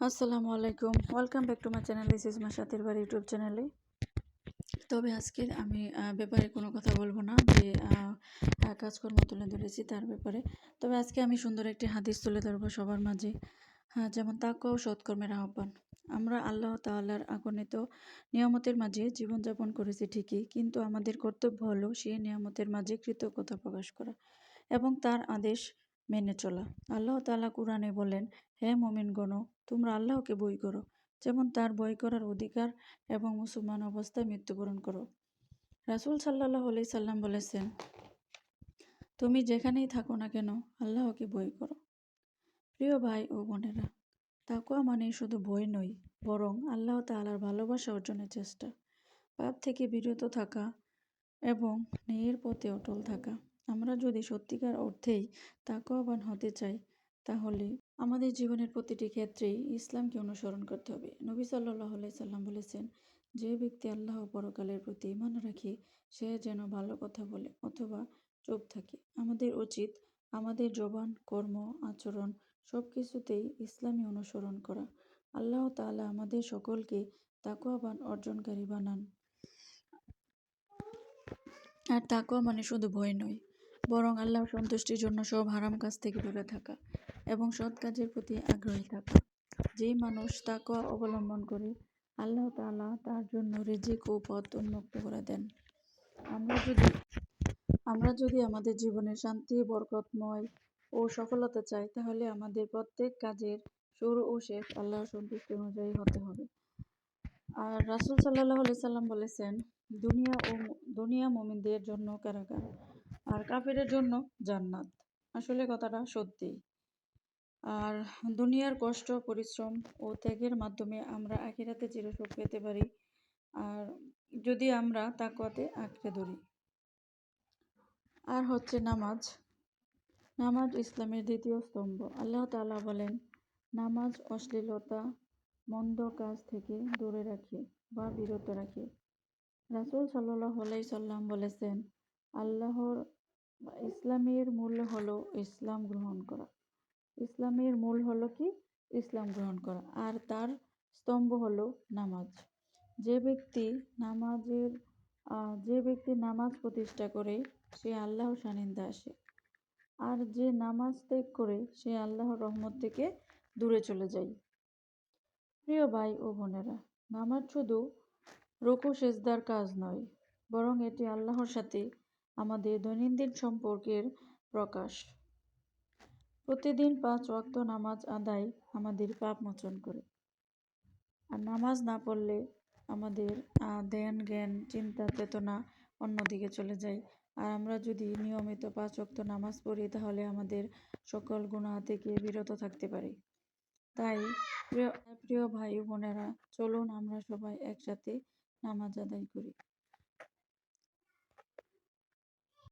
আসসালামু আলাইকুম। Welcome back to my channel this is মা সাথের বাড়ি ইউটিউব চ্যানেলে তবে আজকে আমি ব্যাপারে কোনো কথা বলব না যে আহ, কাজকর্ম তুলে ধরেছি তার ব্যাপারে। তবে আজকে আমি সুন্দর একটি হাদিস তুলে ধরবো সবার মাঝে। হ্যাঁ যেমন তাকওয়া ও সৎকর্মের আহ্বান। আমরা আল্লাহ তাআলার আগণিত নিয়ামতের মাঝে জীবনযাপন করেছি ঠিকই কিন্তু আমাদের কর্তব্য হলো সেই নিয়ামতের মাঝে কৃতজ্ঞতা প্রকাশ করা এবং তার আদেশ মেনে চলা। আল্লাহ তাআলা কোরআনে বলেন, হে মমিনগণ, তোমরা আল্লাহকে বই করো, যেমন তার বই করার অধিকার এবং মুসলমান অবস্থায় মৃত্যুবরণ করো। রাসূল সাল্লাহ আলি সাল্লাম বলেছেন, তুমি যেখানেই থাকো না কেন, আল্লাহকে বই করো। প্রিয় ভাই ও বোনেরা তাকুয়া মানে শুধু বই নই বরং আল্লাহ তাআলার ভালোবাসা অর্জনের চেষ্টা। পাপ থেকে বিরত থাকা এবং ন্যায়ের পথে অটল থাকা। আমরা যদি সত্যিকার অর্থেই তাকওয়াবান হতে চাই, তাহলে আমাদের জীবনের প্রতিটি ক্ষেত্রেই ইসলামকে অনুসরণ করতে হবে। নবী সাল্লাহ সাল্লাম বলেছেন, যে ব্যক্তি আল্লাহ পরকালের প্রতি ইমান রাখে, সে যেন ভালো কথা বলে অথবা চুপ থাকে। আমাদের উচিত আমাদের জবান, কর্ম, আচরণ সব কিছুতেই ইসলামী অনুসরণ করা। আল্লাহ তাআলা আমাদের সকলকে তাকওয়াবান অর্জনকারী বানান। আর তাকওয়া মানে শুধু ভয় নয় বরং আল্লাহর সন্তুষ্টির জন্য সব হারাম কাজ থেকে দূরে থাকা এবং সৎ কাজের প্রতি আগ্রহী থাকা। যেই মানুষ তাকওয়া অবলম্বন করে, আল্লাহ তাআলা তার জন্য রিজিক ও পথ উন্মুক্ত করে দেন। আমরা যদি আমরা যদি আমাদের জীবনে শান্তি, বরকতময় ও সফলতা চাই, তাহলে আমাদের প্রত্যেক কাজের শুরু ও শেষ আল্লাহর সন্তুষ্টি অনুযায়ী হতে হবে। আর রাসূল আলাইহি সাল্লাম বলেছেন, দুনিয়া ও দুনিয়া মুমিনদের জন্য কারাগার। আর কাফিরের জন্য জান্নাত। আসলে কথাটা সত্যি আর দুনিয়ার কষ্ট, পরিশ্রম ও ত্যাগের মাধ্যমে আমরা আখিরাতে চিরসুখ পেতে পারি। আর যদি আমরা তাকওয়াতে আঁকড়ে ধরি। আর হচ্ছে নামাজ। নামাজ ইসলামের দ্বিতীয় স্তম্ভ। আল্লাহ তালা বলেন, নামাজ অশ্লীলতা, মন্দ কাজ থেকে দূরে রাখে বা বিরত রাখে। রাসূল আলাইহি সাল্লাম বলেছেন, আল্লাহর ইসলামের মূল হলো ইসলাম গ্রহণ করা। ইসলামের মূল হলো কি? ইসলাম গ্রহণ করা। আর তার স্তম্ভ হলো নামাজ। যে ব্যক্তি নামাজের যে ব্যক্তি নামাজ প্রতিষ্ঠা করে, সে আল্লাহর সান্নিধ্যে আসে। আর যে নামাজ ত্যাগ করে, সে আল্লাহর রহমত থেকে দূরে চলে যায়। প্রিয় ভাই ও বোনেরা, নামাজ শুধু রুকু, সেজদার কাজ নয়, বরং এটি আল্লাহর সাথে আমাদের দৈনন্দিন সম্পর্কের প্রকাশ। প্রতিদিন পাঁচ ওয়াক্ত নামাজ আদায় আমাদের পাপ মোচন করে। আর নামাজ না পড়লে আমাদের ধ্যান, জ্ঞান, চিন্তা, চেতনা অন্যদিকে চলে যায়। আর আমরা যদি নিয়মিত পাঁচ ওয়াক্ত নামাজ পড়ি, তাহলে আমাদের সকল গুনাহ থেকে বিরত থাকতে পারি। তাই প্রিয় প্রিয় ভাই বোনেরা, চলুন আমরা সবাই একসাথে নামাজ আদায় করি।